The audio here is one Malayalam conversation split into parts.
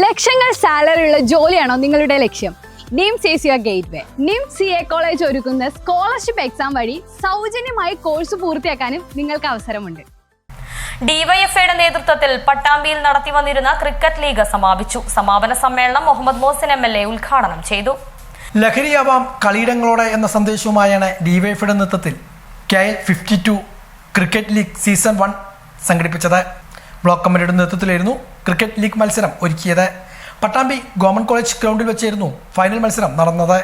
ലക്ഷങ്ങൾ സാലറി ഉള്ള ജോലിയാണോ നിങ്ങളുടെ ലക്ഷ്യം? NIMS is your gateway NIMS C A college ഒരുക്കുന്ന സ്കോളർഷിപ്പ് എക്സാം വഴി സൗജന്യമായി കോഴ്സ് പൂർത്തിയാക്കാനും നിങ്ങൾക്ക് അവസരമുണ്ട്. ഡിവൈഎഫ്ഐയുടെ നേതൃത്വത്തിൽ പട്ടാമ്പിയിൽ നടത്തി വന്നിരുന്ന ക്രിക്കറ്റ് ലീഗ് സമാപിച്ചു. സമാപന സമ്മേളനം Muhammad Mohsin M L A ഉദ്ഘാടനം ചെയ്തു. ലഹരിയാവാം കളിയിടങ്ങളോടെ എന്ന സന്ദേശവുമായാണ് ഡിവൈഎഫ്ഐയുടെ നേതൃത്വത്തിൽ K L fifty two cricket league season one സംഘടിപ്പിച്ചത്. ബ്ലോക്ക് കമ്മിറ്റിയുടെ നേതൃത്വത്തിലായിരുന്നു ക്രിക്കറ്റ് ലീഗ് മത്സരം ഒരുക്കിയത്. പട്ടാമ്പി ഗവൺമെന്റ് കോളേജ് ഗ്രൗണ്ടിൽ വെച്ചായിരുന്നു ഫൈനൽ മത്സരം നടന്നത്.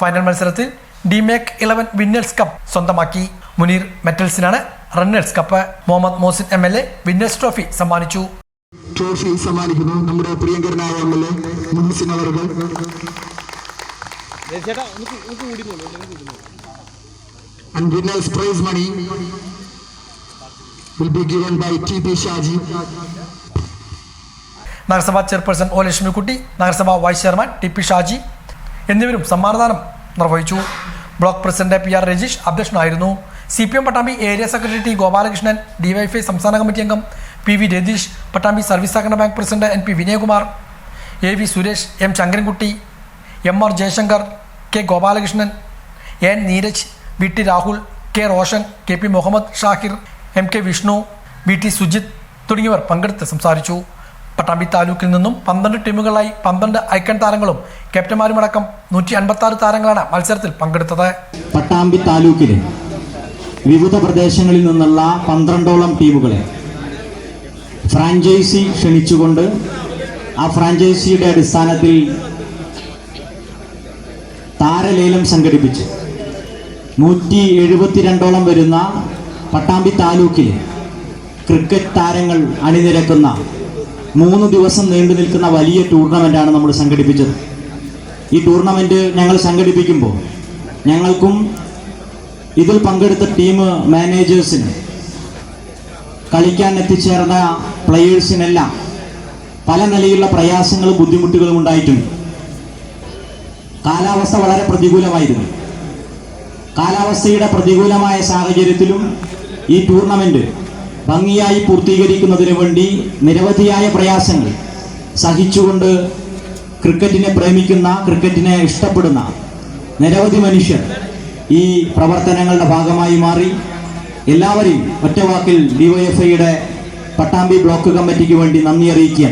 ഫൈനൽ മത്സരത്തിൽ ഡിമേക്ക് ഇലവൻ വിന്നേഴ്സ് കപ്പ് സ്വന്തമാക്കി. Muneer മെറ്റൽസിനാണ് runners cup. Muhammad Mohsin M L A winners trophy സമ്മാനിച്ചു. ട്രോഫി സമ്മാനിക്കുന്നു നമ്മുടെ പ്രിയങ്കരനായ എം എൽ എ മുൻസിൻ അവർക്ക് And winners prize money will be given by T.P. Shaji. നഗരസഭാ ചെയർപേഴ്സൺ ഒ ലക്ഷ്മിക്കുട്ടി നഗരസഭാ vice chairman T P Shaji എന്നിവരും സമ്മാനദാനം നിർവഹിച്ചു block president P R Rajeesh അധ്യക്ഷനായിരുന്നു C P M Pattambi area secretary T Gopalakrishnan DYFI സംസ്ഥാന കമ്മിറ്റി അംഗം P V Ratheesh Pattambi service സഹകരണ bank president N P Vinayakumar A V Suresh M Sankarankutty M R Jayasankar K Gopalakrishnan N Neeraj V T Rahul K Roshan K P Muhammad Shahir M K Vishnu V T Sujith തുടങ്ങിയവർ പങ്കെടുത്ത് സംസാരിച്ചു. പട്ടാമ്പി താലൂക്കിൽ നിന്നും പന്ത്രണ്ട് ടീമുകളായി പന്ത്രണ്ട് ഐക്കൺ താരങ്ങളും ക്യാപ്റ്റന്മാരുമടക്കം നൂറ്റി അൻപത്തി ആറ് താരങ്ങളാണ് മത്സരത്തിൽ പങ്കെടുത്തത്. പട്ടാമ്പി താലൂക്കിലെ വിവിധ പ്രദേശങ്ങളിൽ നിന്നുള്ള പന്ത്രണ്ടോളം ടീമുകളെ ഫ്രാഞ്ചൈസി ക്ഷണിച്ചുകൊണ്ട് ആ ഫ്രാഞ്ചൈസിയുടെ അടിസ്ഥാനത്തിൽ താരലേലം സംഘടിപ്പിച്ച് നൂറ്റി എഴുപത്തിരണ്ടോളം വരുന്ന പട്ടാമ്പി താലൂക്കിൽ ക്രിക്കറ്റ് താരങ്ങൾ അണിനിരക്കുന്ന മൂന്ന് ദിവസം നീണ്ടു നിൽക്കുന്ന വലിയ ടൂർണമെന്റാണ് നമ്മൾ സംഘടിപ്പിച്ചത്. ഈ ടൂർണമെന്റ് ഞങ്ങൾ സംഘടിപ്പിക്കുമ്പോൾ ഞങ്ങൾക്കും ഇതിൽ പങ്കെടുത്ത ടീം മാനേജേഴ്സിന് കളിക്കാൻ എത്തിച്ചേർന്ന പ്ലെയേഴ്സിനെല്ലാം പല നിലയിലുള്ള പ്രയാസങ്ങളും ബുദ്ധിമുട്ടുകളും ഉണ്ടായിട്ടുണ്ട്. കാലാവസ്ഥ വളരെ പ്രതികൂലമായിരുന്നു. കാലാവസ്ഥയുടെ പ്രതികൂലമായ സാഹചര്യത്തിലും ഈ ടൂർണമെന്റ് ഭംഗിയായി പൂർത്തീകരിക്കുന്നതിന് വേണ്ടി നിരവധിയായ പ്രയാസങ്ങൾ സഹിച്ചുകൊണ്ട് ക്രിക്കറ്റിനെ പ്രേമിക്കുന്ന ക്രിക്കറ്റിനെ ഇഷ്ടപ്പെടുന്ന നിരവധി മനുഷ്യർ ഈ പ്രവർത്തനങ്ങളുടെ ഭാഗമായി മാറി. എല്ലാവരെയും ഒറ്റവാക്കിൽ ഡിവൈഎഫ്ഐയുടെ പട്ടാമ്പി ബ്ലോക്ക് കമ്മിറ്റിക്ക് വേണ്ടി നന്ദി അറിയിക്കുകയാണ്.